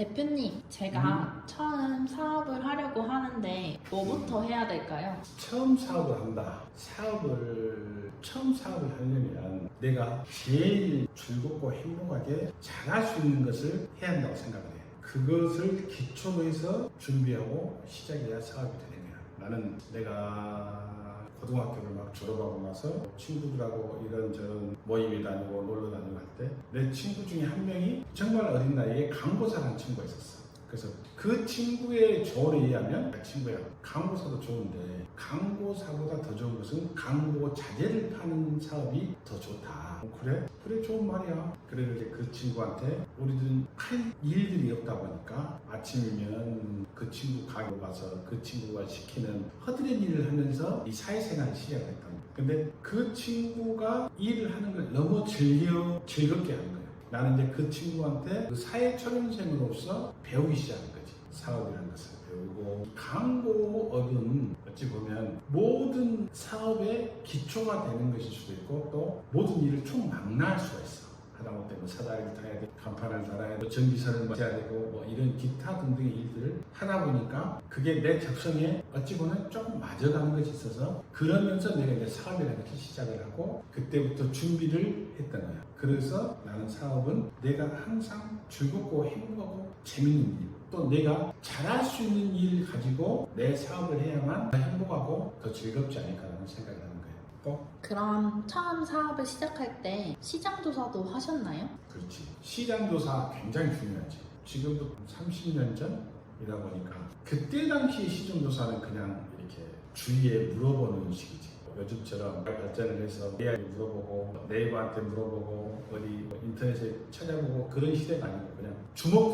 대표님, 제가 처음 사업을 하려고 하는데 뭐부터 해야 될까요? 처음 사업을 한다. 사업을 처음 사업을 하려면 내가 제일 즐겁고 행복하게 잘할 수 있는 것을 해야 한다고 생각을 해. 그것을 기초로 해서 준비하고 시작해야 사업이 되는 거야. 나는 내가 고등학교를 막 졸업하고 나서 친구들하고 이런저런 모임에 다니고 놀러 다니고 할 때 내 친구 중에 한 명이 정말 어린 나이에 강고사라는 친구가 있었어. 그래서 그 친구의 조언에 의하면 그 친구야 강고사도 좋은데 강고사보다 더 좋은 것은 강고 자재를 파는 사업이 더 좋다. 어, 그래? 그래 좋은 말이야. 그랬는데 그 친구한테 우리들은 할 일들이 없다 보니까 아침이면 그 친구 가게 가서 그 친구가 시키는 허드렛 일을 하면서 이 사회생활을 말이야. 근데 그 친구가 일을 하는 걸 너무 즐겨 즐겁게 하는 거야. 나는 이제 그 친구한테 그 사회 초년생으로서 배우기 시작한 거지. 사업이라는 것을 배우고 광고업은 어찌 보면 모든 사업의 기초가 되는 것일 수도 있고 또 모든 일을 총망라할 수가 있어. 하다못해 뭐 사다리를 타야 돼, 간판을 달아야 돼, 전기선을 맞아야 되고 뭐 이런 기타 등등의 일들을 하다 보니까 그게 내 적성에 어찌 보면 조금 맞아가는 것이 있어서 그러면서 내가 이제 사업이라는 것을 시작을 하고 그때부터 준비를 했던 거야. 그래서 나는 사업은 내가 항상 즐겁고 행복하고 재밌는 일, 또 내가 잘할 수 있는 일 가지고 내 사업을 해야만 더 행복하고 더 즐겁지 않을까라는 생각을 하는 거예요. 또 그럼 처음 사업을 시작할 때 시장 조사도 하셨나요? 그렇지. 시장 조사 굉장히 중요하지. 지금부터 30년 전이다 보니까 그때 당시 시장 조사는 그냥 이렇게 주위에 물어보는 식이지. 요즘처럼 발전을 해서 AI 물어보고 네이버한테 물어보고 어디 뭐 인터넷에 찾아보고 그런 시대가 아니고 그냥 주먹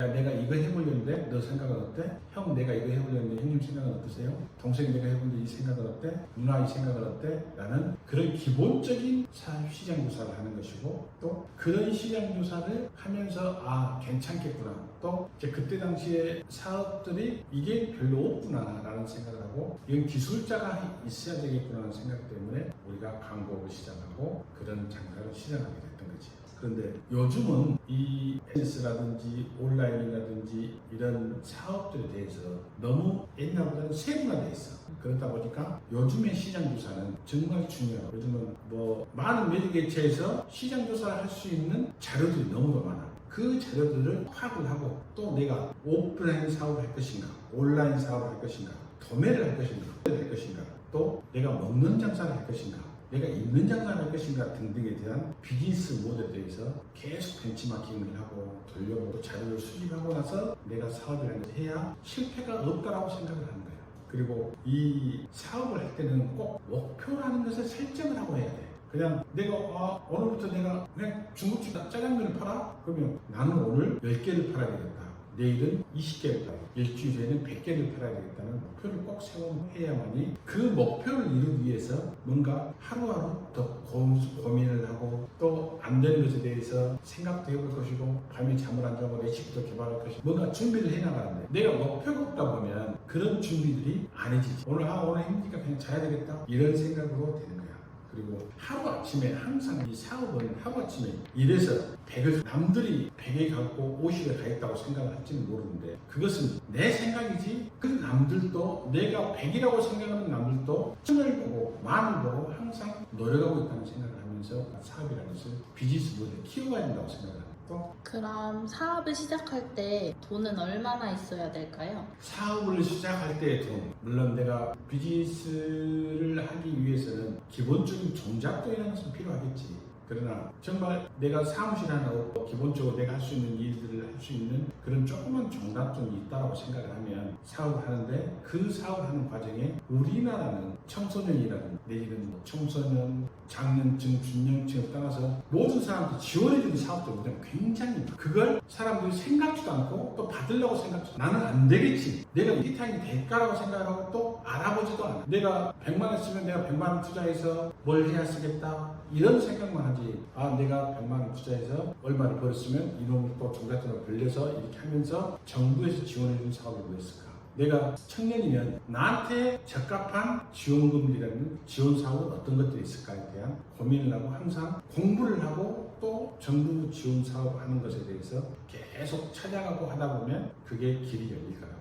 야 내가 이거 해보려는데 너 생각은 어때? 형 내가 이거 해보려는데 형님 생각은 어떠세요? 동생 내가 해보는데 이 생각은 어때? 누나 이 생각은 어때? 라는 그런 기본적인 시장 조사를 하는 것이고 또 그런 시장 조사를 하면서 아 괜찮겠구나 또 이제 그때 당시에 사업들이 이게 별로 없구나 라는 생각을 하고 이건 기술자가 있어야 되겠구나 하는 생각 때문에 우리가 광고를 시작하고 그런 장사를 시작하게 됐던 거지 그런데 요즘은 이 SNS라든지 온라인이라든지 이런 사업들에 대해서 너무 옛날보다는 세분화되어 있어. 그러다 보니까 요즘의 시장 조사는 정말 중요하고 요즘은 뭐 많은 매개체에서 시장 조사를 할 수 있는 자료들이 너무 많아. 그 자료들을 파악을 하고 또 내가 오프라인 사업을 할 것인가, 온라인 사업을 할 것인가, 도매를 할 것인가, 할 것인가, 또 내가 먹는 장사를 할 것인가, 내가 있는 장사를 할 것인가 등등에 대한 비즈니스 모델에 대해서 계속 벤치마킹을 하고 돌려보고 자료를 수집하고 나서 내가 것을 해야 실패가 없다라고 생각을 하는 거예요. 그리고 이 사업을 할 때는 꼭 목표라는 것을 설정을 하고 해야 돼. 그냥 내가 아, 오늘부터 내가 그냥 중국집 짜장면을 팔아? 그러면 나는 오늘 10개를 팔아야 되겠다. 내일은 20개를 팔아. 일주일 에는 100개를 팔아야 되겠다는 목표를 꼭 세워야만이 그 목표를 이루기 위해서 뭔가 하루하루 더 고, 고민을 하고 또 안 되는 것에 대해서 생각도 해볼 것이고 밤에 잠을 안 자고 레시피도 개발할 것이고 뭔가 준비를 해나가는데 내가 목표가 없다 보면 그런 준비들이 안 해지지. 오늘 아 오늘 힘드니까 그냥 자야 되겠다. 이런 생각으로 되는 거야. 그리고 하루아침에 항상 이 사업은 하루아침에 이래서 100을 남들이 100에 갖고 50에 가겠다고 생각을 할지는 모르는데 그것은 내 생각이지 그 남들도 내가 100이라고 생각하는 남들도 층을 보고 만을 보고 항상 노력하고 있다는 생각을 하면서 사업이라는 것을 비즈니스 모델 키워야 된다고 생각을 합니다. 또 그럼 사업을 시작할 때 돈은 얼마나 있어야 될까요? 사업을 시작할 때의 돈. 물론 내가 비즈니스를 하기 위해서는 기본적인 종잣돈이라는 것은 필요하겠지. 그러나 정말 내가 사무실 하나 없고 기본적으로 내가 할 수 있는 일들을 할 수 있는 그런 조그만 종잣돈이 있다고 생각을 하면 사업을 하는데 그 사업을 하는 과정에 우리나라는 청소년이라든 내지는 뭐 청소년, 장년층, 중년층을 떠나서 모든 사람들이 지원해주는 사업들 우리는 굉장히 많아. 그걸 사람들이 생각지도 않고 또 받으려고 생각지도 않고 나는 안 되겠지. 내가 이 타임이 될까라고 생각하고 또 알아보지도 않아. 내가 100만 원 쓰면 내가 100만 원 투자해서 뭘 해야 쓰겠다. 이런 생각만 하지. 아, 내가 100만 원 투자해서 얼마를 벌었으면 이놈을 또 종잣돈을 벌려서 이렇게 하면서 정부에서 지원해주는 사업이 뭐 있을까? 내가 청년이면 나한테 적합한 지원금이라는 지원 사업은 어떤 것들이 있을까에 대한 고민을 하고 항상 공부를 하고 또 정부 지원 사업 하는 것에 대해서 계속 찾아가고 하다 보면 그게 길이 열릴 거라고.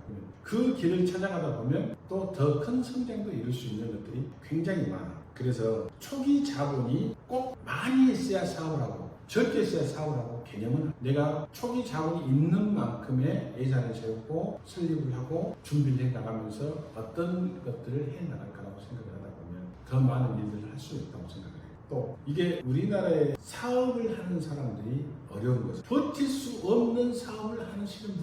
그 길을 찾아가다 보면 또 더 큰 성장도 이룰 수 있는 것들이 굉장히 많아. 그래서 초기 자본이 꼭 많이 있어야 사업을 하고 적게 사업을 하고 개념은 내가 초기 자본이 있는 만큼의 예산을 세우고 설립을 하고 준비를 해 나가면서 어떤 것들을 해 나갈 거라고 생각을 하다 보면 더 많은 일들을 할 수 있다고 생각을 해요. 또 이게 우리나라의 사업을 하는 사람들이 어려운 것은 버틸 수 없는 사업을 하시는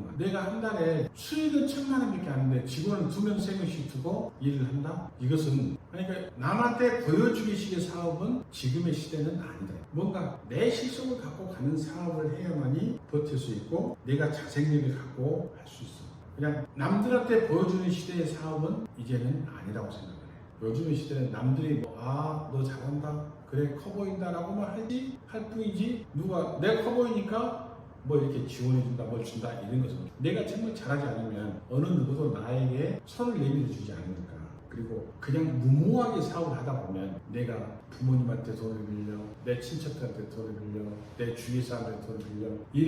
많아. 내가 한 달에 수익은 천만 원밖에 안 하는데 직원을 두 명, 세 명씩 두고 일을 한다? 이것은 그러니까 남한테 보여주기 식의 사업은 지금의 시대는 아니다. 뭔가 내 실속을 갖고 가는 사업을 해야만이 버틸 수 있고 내가 자생력을 갖고 할 수 있어. 그냥 남들한테 보여주는 시대의 사업은 이제는 아니라고 생각을 해. 요즘의 시대는 남들이 뭐, 아, 너 잘한다. 그래, 커 보인다라고만 하지, 할 뿐이지, 누가, 내가 커 보이니까 뭐 이렇게 지원해준다, 뭘 준다, 이런 것은 내가 정말 잘하지 않으면 어느 누구도 나에게 손을 내밀어 주지 않으니까. 그리고 그냥 무모하게 사업을 하다 보면 내가 부모님한테 돈을 빌려, 내 친척들한테 돈을 빌려, 내 주위 사람한테 돈을 빌려, 이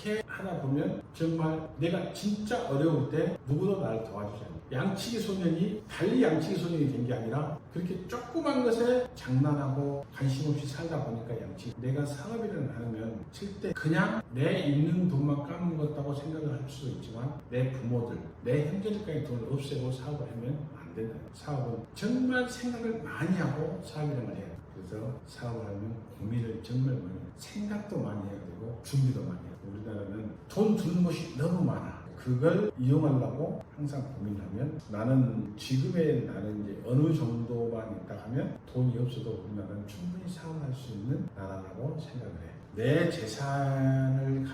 렇게 하다 보면 정말 내가 진짜 어려울 때 누구도 나를 도와주지 않아. 양치기 소년이 달리 양치기 소년이 된 게 아니라 그렇게 조그만 것에 장난하고 관심 없이 살다 보니까 양치. 내가 사업이라는 하면 절대 그냥 내 있는 돈만 까먹었다고 생각을 할 수도 있지만 내 부모들, 내 형제들까지 돈을 없애고 사업을 하면 안 된다. 사업은 정말 생각을 많이 하고 사업이라는 걸 해야 돼. 그래서 사업을 하면 고민을 정말 많이 해요. 생각도 많이 해야 되고 준비도 많이 해요. 우리나라는 돈 주는 것이 너무 많아. 그걸 이용하려고 항상 고민하면 나는 지금의 나는 이제 어느 정도만 있다 하면 돈이 없어도 우리나라는 충분히 사업을 할수 있는 나라라고 생각을 해. 내 재산을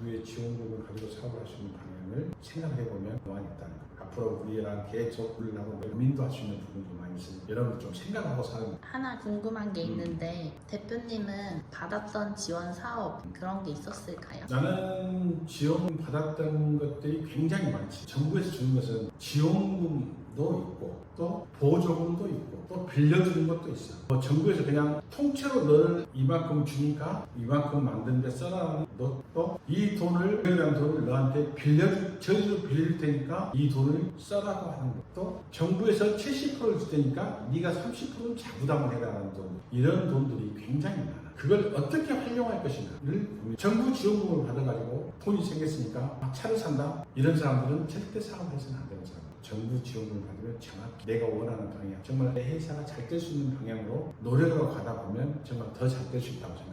정부의 지원금을 가지고 사업을 할 수 있는 방향을 생각해 보면 많이 있다는 거. 앞으로 우리랑 계속 우리하고 고민도 할 수 있는 부분도 많이 있으니 여러분 좀 생각하고 사는 하나 궁금한 게 음. 있는데 대표님은 받았던 지원 사업 그런 게 있었을까요? 나는 지원 받았던 것들이 굉장히 많지. 정부에서 주는 것은 지원금도 있고 또 보조금도 있고 또 빌려주는 것도 있어. 뭐 정부에서 그냥 통째로 너를 이만큼 주니까 이만큼 만드는데 써라. 너또이 돈을 그런 돈을 너한테 빌려 저희도 빌릴 테니까 이 돈을 써라고 하는 것도 정부에서 70%를 줄 테니까 네가 30%는 자부담을 해라는 돈. 이런 돈들이 굉장히 많아. 그걸 어떻게 활용할 것인가를. 정부 지원금을 받아가지고 돈이 생겼으니까 차를 산다 이런 사람들은 절대 사업해서는 안 되는 사람. 정부 지원금을 받으면 정확히 내가 원하는 방향, 정말 내 회사가 잘 될 수 있는 방향으로 노력을 가다 보면 정말 더 잘 될 수 있다고 생각합니다.